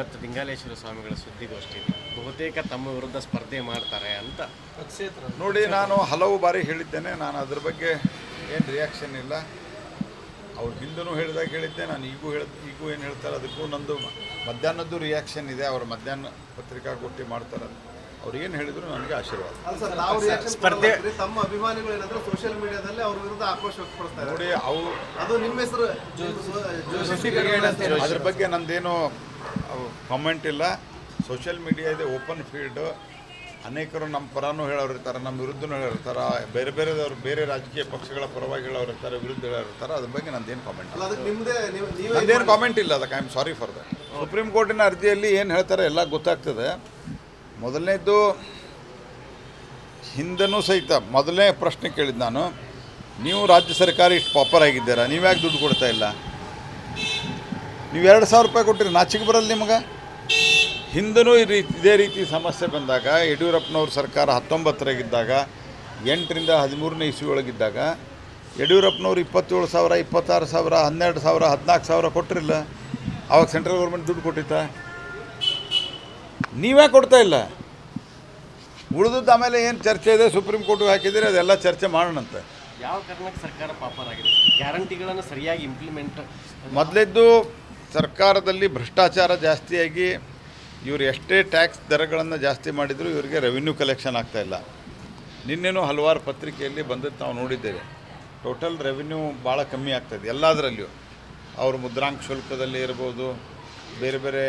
ಇವತ್ತು ಲಿಂಗಾಲೇಶ್ವರ ಸ್ವಾಮಿಗಳ ಸುದ್ದಿಗೋಷ್ಠಿ. ಬಹುತೇಕ ತಮ್ಮ ವಿರುದ್ಧ ಸ್ಪರ್ಧೆ ಮಾಡ್ತಾರೆ ಅಂತ. ಪಕ್ಷೇತರ. ನೋಡಿ ನಾನು ಹಲವು ಬಾರಿ ಹೇಳಿದ್ದೇನೆ ನಾನು ಅದ್ರ ಬಗ್ಗೆ ಏನು ರಿಯಾಕ್ಷನ್ ಇಲ್ಲ. ಅವ್ರು ಹಿಂದೂ ಹೇಳಿದಾಗ ಹೇಳಿದ್ದೆ ನಾನು ಈಗೂ ಹೇಳ ಈಗೂ ಏನು ಹೇಳ್ತಾರೆ ಅದಕ್ಕೂ ನಂದು ಮಧ್ಯಾಹ್ನದ್ದು ರಿಯಾಕ್ಷನ್ ಇದೆ ಅವ್ರು ಮಧ್ಯಾಹ್ನ ಪತ್ರಿಕಾಗೋಷ್ಠಿ ಮಾಡ್ತಾರೆ. ಅವ್ರು ಏನು ಹೇಳಿದ್ರು ನನಗೆ ಆಶೀರ್ವಾದ. ಸ್ಪರ್ಧೆ- ತಮ್ಮ ಅಭಿಮಾನಿಗಳು ಏನಂದ್ರೆ ಸೋಷಿಯಲ್ ಮೀಡಿಯಾದಲ್ಲಿ ಅವ್ರ ವಿರುದ್ಧ ಆಕ್ರೋಶ ವ್ಯಕ್ತಪಡಿಸ್ತಾರೆ. ನೋಡಿ ಅವು ಅದು ನಿಮ್ಮ ಹೆಸರು ಅದ್ರ ಬಗ್ಗೆ ನಂದೇನು ಕಾಮೆಂಟ್ ಇಲ್ಲ. ಸೋಷಿಯಲ್ ಮೀಡಿಯಾ ಇದೆ ಓಪನ್ ಫೀಲ್ಡು ಅನೇಕರು ನಮ್ಮ ಪರನೂ ಹೇಳೋರಿರ್ತಾರೆ ನಮ್ಮ ವಿರುದ್ಧನೂ ಹೇಳಿರ್ತಾರೆ ಬೇರೆ ಬೇರೆದವ್ರು ಬೇರೆ ರಾಜಕೀಯ ಪಕ್ಷಗಳ ಪರವಾಗಿ ಹೇಳೋರು ಇರ್ತಾರೆ ವಿರುದ್ಧ ಹೇಳೋರಿರ್ತಾರೆ ಅದ್ರ ಬಗ್ಗೆ ನಂದೇನು ಕಾಮೆಂಟ್ ನಂದೇನು ಕಾಮೆಂಟ್ ಇಲ್ಲ ಅದಕ್ಕೆ I am sorry for that supreme ಕೋರ್ಟಿನ ಅರ್ಜಿಯಲ್ಲಿ ಏನು ಹೇಳ್ತಾರೆ ಎಲ್ಲ ಗೊತ್ತಾಗ್ತದೆ. ಮೊದಲನೇದು ಹಿಂದೆನೂ ಸಹಿತ ಮೊದಲನೇ ಪ್ರಶ್ನೆ ಕೇಳಿದ್ದು ನಾನು ನೀವು ರಾಜ್ಯ ಸರ್ಕಾರ ಇಷ್ಟು ಪಾಪರ್ ಆಗಿದ್ದೀರಾ? ನೀವು ಯಾಕೆ ದುಡ್ಡು ಕೊಡ್ತಾ ಇಲ್ಲ? ನೀವು ಎರಡು ಸಾವಿರ ರೂಪಾಯಿ ಕೊಟ್ಟಿರಿ ನಾಚಿಕೆ ಬರಲ್ಲ ನಿಮಗೆ? ಹಿಂದೂ ಈ ರೀತಿ ಇದೇ ರೀತಿ ಸಮಸ್ಯೆ ಬಂದಾಗ ಯಡಿಯೂರಪ್ಪನವ್ರ ಸರ್ಕಾರ ಹತ್ತೊಂಬತ್ತರಾಗಿದ್ದಾಗ ಎಂಟರಿಂದ ಹದಿಮೂರನೇ ಇಸ್ವಿ ಒಳಗಿದ್ದಾಗ ಯಡಿಯೂರಪ್ಪನವ್ರು ಇಪ್ಪತ್ತೇಳು ಸಾವಿರ ಇಪ್ಪತ್ತಾರು ಸಾವಿರ ಹನ್ನೆರಡು ಸಾವಿರ ಹದಿನಾಲ್ಕು ಸಾವಿರ ಕೊಟ್ಟಿರಲಿಲ್ಲ. ಆವಾಗ ಸೆಂಟ್ರಲ್ ಗೌರ್ಮೆಂಟ್ ದುಡ್ಡು ಕೊಟ್ಟಿತ್ತ? ನೀವೇ ಕೊಡ್ತಾ ಇಲ್ಲ. ಉಳಿದದ್ದು ಆಮೇಲೆ ಏನು ಚರ್ಚೆ ಇದೆ ಸುಪ್ರೀಂ ಕೋರ್ಟ್ಗೆ ಹಾಕಿದ್ದೀರಿ ಅದೆಲ್ಲ ಚರ್ಚೆ ಮಾಡೋಣಂತೆ. ಯಾವ ಕಾರಣಕ್ಕೆ ಸರ್ಕಾರ ಪಾಪರ್ ಆಗಿದೆ ಗ್ಯಾರಂಟಿಗಳನ್ನು ಸರಿಯಾಗಿ ಇಂಪ್ಲಿಮೆಂಟ್ ಮೊದಲೆದ್ದು ಸರ್ಕಾರದಲ್ಲಿ ಭ್ರಷ್ಟಾಚಾರ ಜಾಸ್ತಿಯಾಗಿ ಇವರು ಎಷ್ಟೇ ಟ್ಯಾಕ್ಸ್ ದರಗಳನ್ನು ಜಾಸ್ತಿ ಮಾಡಿದರೂ ಇವರಿಗೆ ರೆವಿನ್ಯೂ ಕಲೆಕ್ಷನ್ ಆಗ್ತಾ ಇಲ್ಲ. ನಿನ್ನೆನೂ ಹಲವಾರು ಪತ್ರಿಕೆಯಲ್ಲಿ ಬಂದದ್ದು ನಾವು ನೋಡಿದ್ದೇವೆ. ಟೋಟಲ್ ರೆವಿನ್ಯೂ ಭಾಳ ಕಮ್ಮಿ ಆಗ್ತಾಯಿದೆ ಎಲ್ಲದರಲ್ಲಿಯೂ. ಅವ್ರ ಮುದ್ರಾಂಕ ಶುಲ್ಕದಲ್ಲಿ ಇರ್ಬೋದು, ಬೇರೆ ಬೇರೆ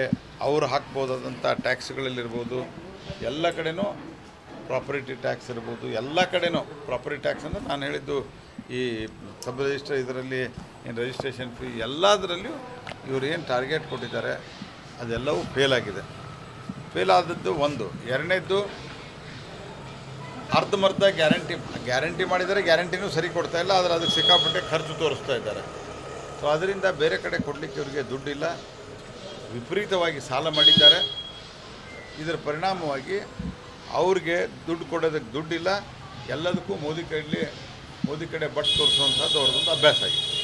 ಅವ್ರು ಹಾಕ್ಬೋದಾದಂಥ ಟ್ಯಾಕ್ಸ್ಗಳಲ್ಲಿರ್ಬೋದು ಎಲ್ಲ ಕಡೆನೂ ಪ್ರಾಪರ್ಟಿ ಟ್ಯಾಕ್ಸ್ ಇರ್ಬೋದು, ಎಲ್ಲ ಕಡೆನೂ ಪ್ರಾಪರ್ಟಿ ಟ್ಯಾಕ್ಸ್ ಅಂದರೆ ನಾನು ಹೇಳಿದ್ದು ಈ ಸಬ್ ರಿಜಿಸ್ಟರ್ ಇದರಲ್ಲಿ ಏನು ರಿಜಿಸ್ಟ್ರೇಷನ್ ಫೀ ಎಲ್ಲದರಲ್ಲಿಯೂ ಇವರು ಏನು ಟಾರ್ಗೆಟ್ ಕೊಟ್ಟಿದ್ದಾರೆ, ಅದೆಲ್ಲವೂ ಫೇಲ್ ಆಗಿದೆ. ಫೇಲ್ ಆದದ್ದು ಒಂದು. ಎರಡನೇದ್ದು ಅರ್ಧಮರ್ಧ ಗ್ಯಾರಂಟಿ ಗ್ಯಾರಂಟಿ ಮಾಡಿದರೆ ಗ್ಯಾರಂಟಿನೂ ಸರಿ ಕೊಡ್ತಾ ಇಲ್ಲ, ಆದರೆ ಅದಕ್ಕೆ ಸಿಕ್ಕಾಪಟ್ಟೆ ಖರ್ಚು ತೋರಿಸ್ತಾ ಇದ್ದಾರೆ. ಸೊ ಅದರಿಂದ ಬೇರೆ ಕಡೆ ಕೊಡಲಿಕ್ಕೆ ಇವರಿಗೆ ದುಡ್ಡಿಲ್ಲ. ವಿಪರೀತವಾಗಿ ಸಾಲ ಮಾಡಿದ್ದಾರೆ. ಇದರ ಪರಿಣಾಮವಾಗಿ ಅವ್ರಿಗೆ ದುಡ್ಡು ಕೊಡೋದಕ್ಕೆ ದುಡ್ಡಿಲ್ಲ. ಎಲ್ಲದಕ್ಕೂ ಮೋದಿ ಕೈಲಿ ಮೋದಿ ಕಡೆ ಬಟ್ ತೋರಿಸುವಂಥದ್ದು ಅವ್ರದ್ದೊಂದು ಅಭ್ಯಾಸ ಆಗಿದೆ.